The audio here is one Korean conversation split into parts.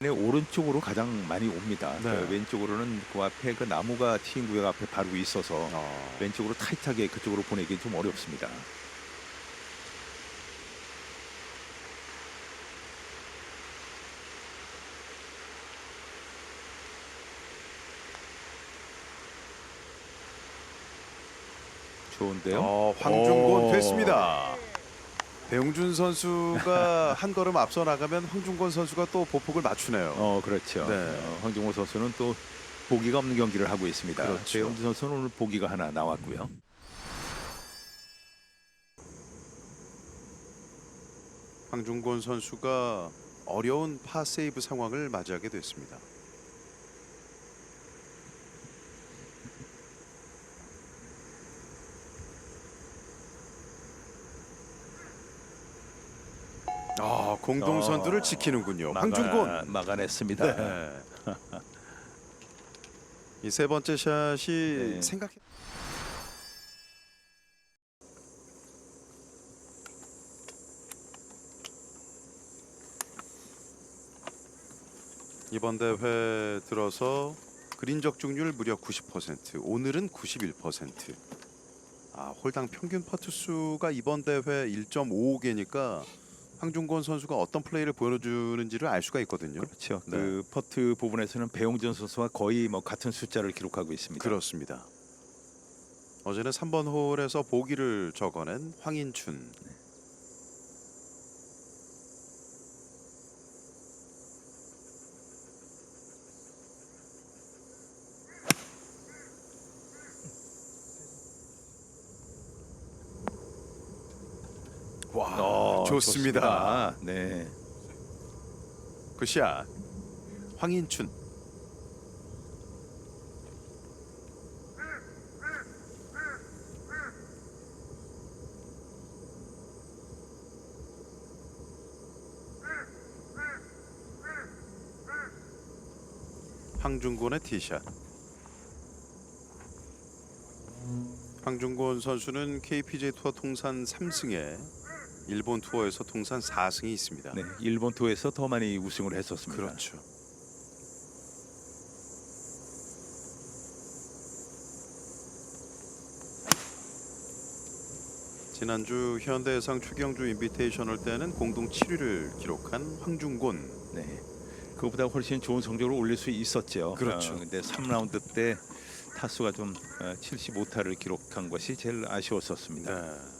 네, 오른쪽으로 가장 많이 옵니다. 네. 그 왼쪽으로는 그 앞에 그 나무가 튀인 구역 앞에 바로 있어서 어. 왼쪽으로 타이트하게 그쪽으로 보내기 좀 어렵습니다. 좋은데요? 어, 황중곤 오. 됐습니다. 배용준 선수가 한 걸음 앞서 나가면 황중곤 선수가 또 보폭을 맞추네요. 어 그렇죠. 네. 어, 황종호 선수는 또 보기가 없는 경기를 하고 있습니다. 그렇죠. 배영준 선수는 오늘 보기가 하나 나왔고요. 황중곤 선수가 어려운 파 세이브 상황을 맞이하게 됐습니다. 아, 공동선두를 어, 지키는군요. 황중곤. 막아냈습니다. 네. 이세 번째 샷이 네. 생각 이번 대회 들어서 그린 적중률 무려 90%, 오늘은 91%. 아, 홀당 평균 퍼트 수가 이번 대회 1.55개니까 황중곤 선수가 어떤 플레이를 보여주는지를 알 수가 있거든요. 그렇죠. 네. 그 퍼트 부분에서는 배용준 선수와 거의 뭐 같은 숫자를 기록하고 있습니다. 그렇습니다. 어제는 3번 홀에서 보기를 적어낸 황인춘. 와, 어, 좋습니다. 네. 굿샷. 황인춘. 황중곤의 티샷. 황중곤 선수는 KPJ 투어 통산 3승에 일본 투어에서 통산 4승이 있습니다. 네. 일본 투어에서 더 많이 우승을 했었습니다. 그렇죠. 지난주 현대해상 추경주 인비테이셔널 때는 공동 7위를 기록한 황중곤. 네. 그보다 훨씬 좋은 성적을 올릴 수 있었죠. 그렇죠. 어, 근데 3라운드 때 타수가 좀 75타를 기록한 것이 제일 아쉬웠었습니다. 네.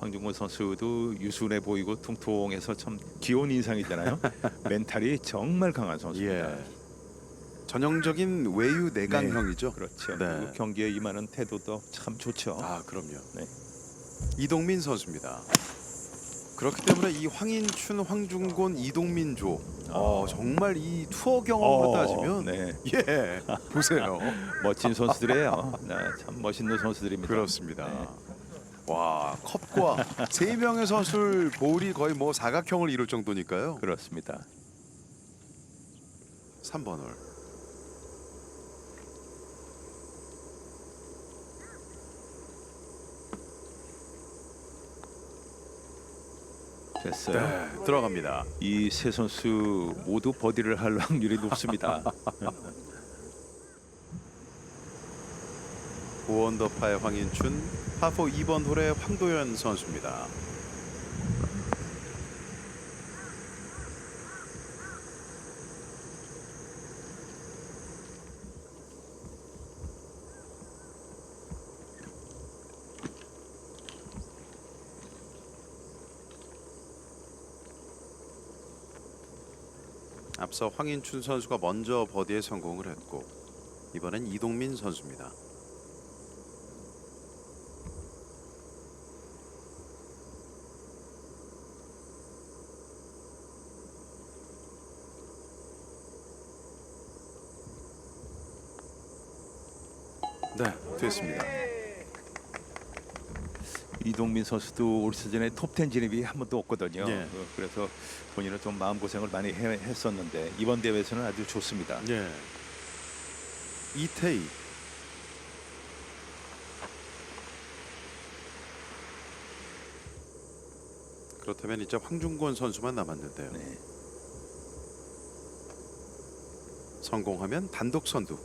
황중곤 선수도 유순해 보이고 통통해서 참 귀여운 인상이잖아요. 멘탈이 정말 강한 선수입니다. 예. 전형적인 외유 내강형이죠. 그렇죠. 네. 그리고 경기에 임하는 태도도 참 좋죠. 아, 그럼요. 네. 이동민 선수입니다. 그렇기 때문에 이 황인춘, 황중곤, 이동민 조. 어, 정말 이 투어 경험으로 어, 따지면 네. 예. 보세요. 멋진 선수들이에요. 네, 참 멋있는 선수들입니다. 그렇습니다. 네. 와 컵과 세 명의 선수를 볼이 거의 뭐 사각형을 이룰 정도니까요. 그렇습니다. 3번 홀. 됐어요. 네, 들어갑니다. 이 세 선수 모두 버디를 할 확률이 높습니다. 고원더파의 황인춘, 파포 2번 홀의 황도현 선수입니다. 앞서 황인춘 선수가 먼저 버디에 성공을 했고 이번엔 이동민 선수입니다. 네, 됐습니다. 이동민 선수도 올 시즌에 톱10 진입이 한 번도 없거든요. 예. 어, 그래서 본인은 좀 마음 고생을 많이 해- 했었는데 이번 대회에서는 아주 좋습니다. 예. 이태희 그렇다면 이제 황중권 선수만 남았는데요. 네. 성공하면 단독 선두.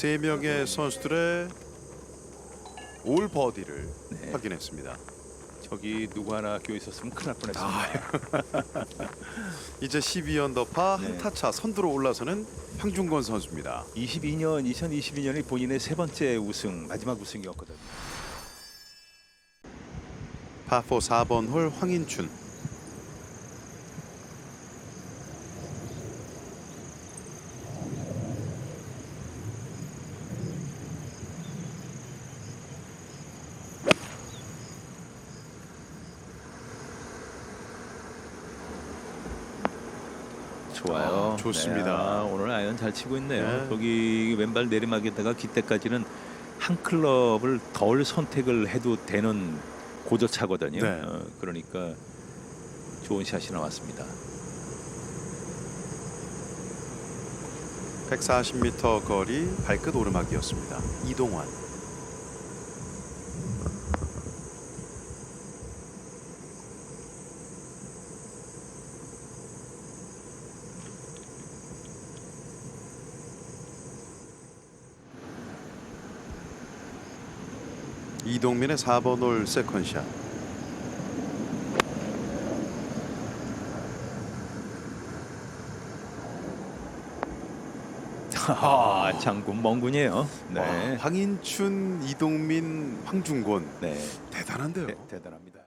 세 명의 선수들의 올 버디를 네. 확인했습니다. 저기 누구 하나 껴 있었으면 큰일 날 뻔했습니다. 이제 12언더파 네. 한타차 선두로 올라서는 황중건 선수입니다. 22년 2022년이 본인의 세 번째 우승 마지막 우승이었거든요. 파4 4번 홀 황인춘 좋아요. 아, 좋습니다. 네, 아, 오늘 아이언 잘 치고 있네요. 네. 저기 왼발 내리막에다가 기때까지는 한 클럽을 덜 선택을 해도 되는 고저차거든요. 네. 어, 그러니까 좋은 샷이 나왔습니다. 140m 거리 발끝 오르막이었습니다. 이동환 이동민의 4번 홀 세컨샷 아, 장군 멍군이에요. 네. 와, 황인춘, 이동민, 황중곤 네. 대단한데요. 대, 대단합니다.